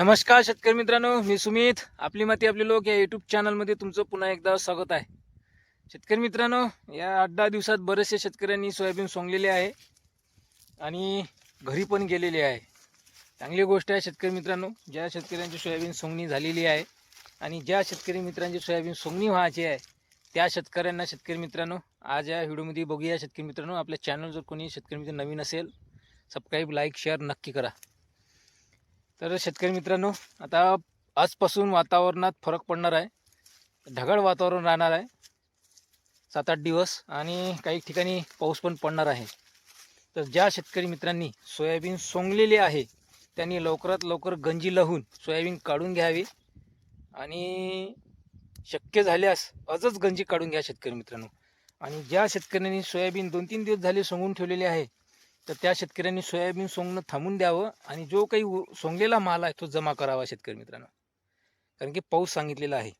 नमस्कार शेतकरी मित्रांनो मी सुमित. आपली माती आपले लोक या युट्यूब चॅनलमध्ये तुमचं पुन्हा एकदा स्वागत आहे. शेतकरी मित्रांनो या आठ दहा दिवसात बरेचसे शेतकऱ्यांनी सोयाबीन सोंगलेले आहे आणि घरी पण गेलेले आहे. चांगली गोष्ट आहे शेतकरी मित्रांनो ज्या शेतकऱ्यांची सोयाबीन सोंगणी झालेली आहे आणि ज्या शेतकरी मित्रांची सोयाबीन सोंगणी व्हायची आहे त्या शेतकऱ्यांना शेतकरी मित्रांनो आज या व्हिडिओमध्ये बघूया. शेतकरी मित्रांनो आपल्या चॅनल जर कोणी शेतकरी मित्र नवीन असेल सबस्क्राईब लाईक शेअर नक्की करा. तर शेतकरी मित्रांनो आता आजपासून वातावरणात फरक पडणार आहे. ढगाळ वातावरण राहणार आहे. सात आठ दिवस आणि काही ठिकाणी पाऊस पण पडणार आहे. तर ज्या शेतकरी मित्रांनी सोयाबीन सोंगलेले आहे त्यांनी लवकरात लवकर गंजी लावून सोयाबीन काढून घ्यावी. आणि शक्य झाल्यास आजच गंजी काढून घ्या शेतकरी मित्रांनो. आणि ज्या शेतकऱ्यांनी सोयाबीन दोन तीन दिवस झाले सोंगून ठेवलेले आहे तर त्या शेतकऱ्यांनी सोयाबीन सोंगणं थांबून द्यावं आणि जो काही सोंगलेला माल आहे तो जमा करावा शेतकरी मित्रांनो. कारण की पाऊस सांगितलेला आहे.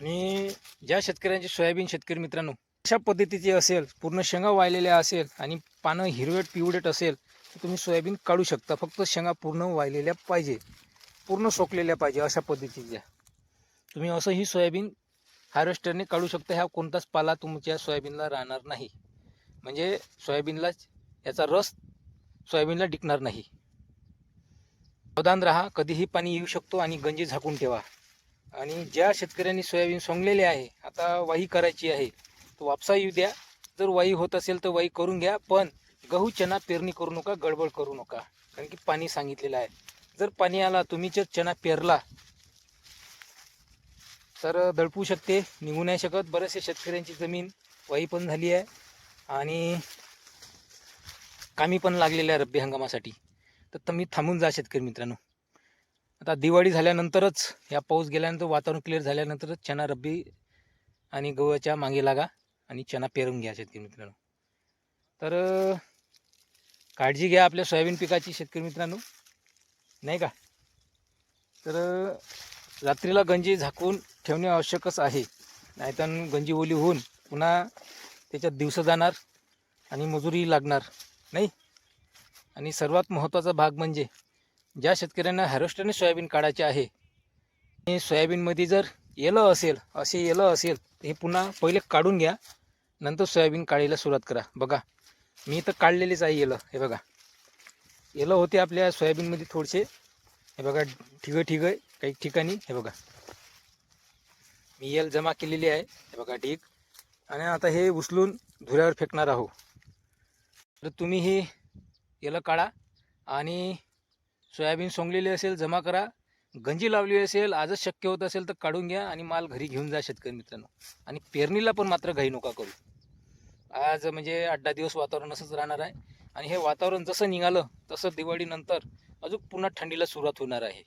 आणि ज्या शेतकऱ्यांचे सोयाबीन शेतकरी मित्रांनो अशा पद्धतीचे असेल पूर्ण शेंगा वाळलेल्या असेल आणि पानं हिरवेट पिवडेट असेल तर तुम्ही सोयाबीन काढू शकता. फक्त शेंगा पूर्ण वाळलेल्या पाहिजे पूर्ण सोकलेल्या पाहिजे अशा पद्धतीच्या तुम्ही असंही सोयाबीन हार्वेस्टरने काढू शकता. ह्या कोणताच पाला तुमच्या सोयाबीनला राहणार नाही. म्हणजे सोयाबीनला याचा रस सोयाबीनला टिकणार नाही. सावधान राहा कधीही पाणी येऊ शकतो आणि गंजी झाकून ठेवा. आणि ज्या शेतकऱ्यांनी सोयाबीन सोंगलेले आहे आता वाही करायची आहे तो वापसा येऊ द्या. जर वाही होत असेल तर वाही करून घ्या पण गहू चना पेरणी करू नका गडबड करू नका. कारण की पाणी सांगितलेलं आहे. जर पाणी आला तुम्ही जर चना पेरला तर दडपू शकते निघू नाही शकत. बरेचसे शेतकऱ्यांची जमीन वाही पण झाली आहे. आणि कामी पण लागलेल्या रब्बी हंगामासाठी. तर तुम्ही थांबून जा शेतकरी मित्रांनो. आता दिवाळी झाल्यानंतरच या पाऊस गेल्यानंतर वातावरण क्लिअर झाल्यानंतरच चना रब्बी आणि गव्हाच्या मागे लागा आणि चना पेरून घ्या शेतकरी मित्रांनो. तर काळजी घ्या आपल्या सोयाबीन पिकाची शेतकरी मित्रांनो. नाही का? तर रात्रीला गंजी झाकून ठेवणे आवश्यकच आहे. नाहीतर गंजी ओली होऊन पुन्हा त्याच्यात दिवसं जाणार आणि मजुरी लागणार नाही? आणि सर्वात महत्त्वाचा भाग म्हणजे ज्या शेतकऱ्यांना हॅरोस्टरने सोयाबीन काढायचे आहे आणि सोयाबीनमध्ये जर येलं असेल असे येलं असेल तर हे पुन्हा पहिले काढून घ्या नंतर सोयाबीन काढायला सुरुवात करा. बघा मी तर काढलेलेच आहे येलं हे बघा. येलं होते आपल्या सोयाबीनमध्ये थोडेसे हे बघा ठिगं ठिगं काही ठिकाणी हे बघा. मी येल जमा केलेली आहे हे बघा ढीग. आणि आता हे उचलून धुऱ्यावर फेकणार आहो तर तुम्ही हे याला काढा आणि सोयाबीन सोंगलेली असेल जमा करा. गंजी लावली असेल आजच शक्य होत असेल तर काढून घ्या आणि माल घरी घेऊन जा शेतकरी मित्रांनो. आणि पेरणीला पण मात्र घाई नका करू. आज म्हणजे आठ दहा दिवस वातावरण असंच राहणार आहे. आणि हे वातावरण जसं निघालं तसं दिवाळीनंतर अजून पुन्हा थंडीला सुरुवात होणार आहे.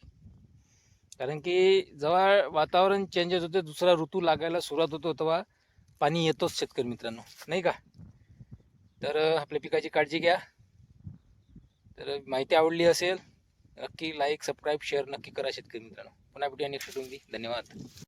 कारण की जेव्हा वातावरण चेंजेस होते दुसरा ऋतू लागायला सुरुवात होतो तेव्हा पाणी येतोच शेतकरी मित्रांनो नाही का? तर आपल्या पिकाची काळजी घ्या. तर माहिती आवडली असेल नक्की लाईक सबस्क्राईब शेअर नक्की करा शेतकरी मित्रांनो. पुन्हा भेटूया नेक्स्ट व्हिडिओ धन्यवाद.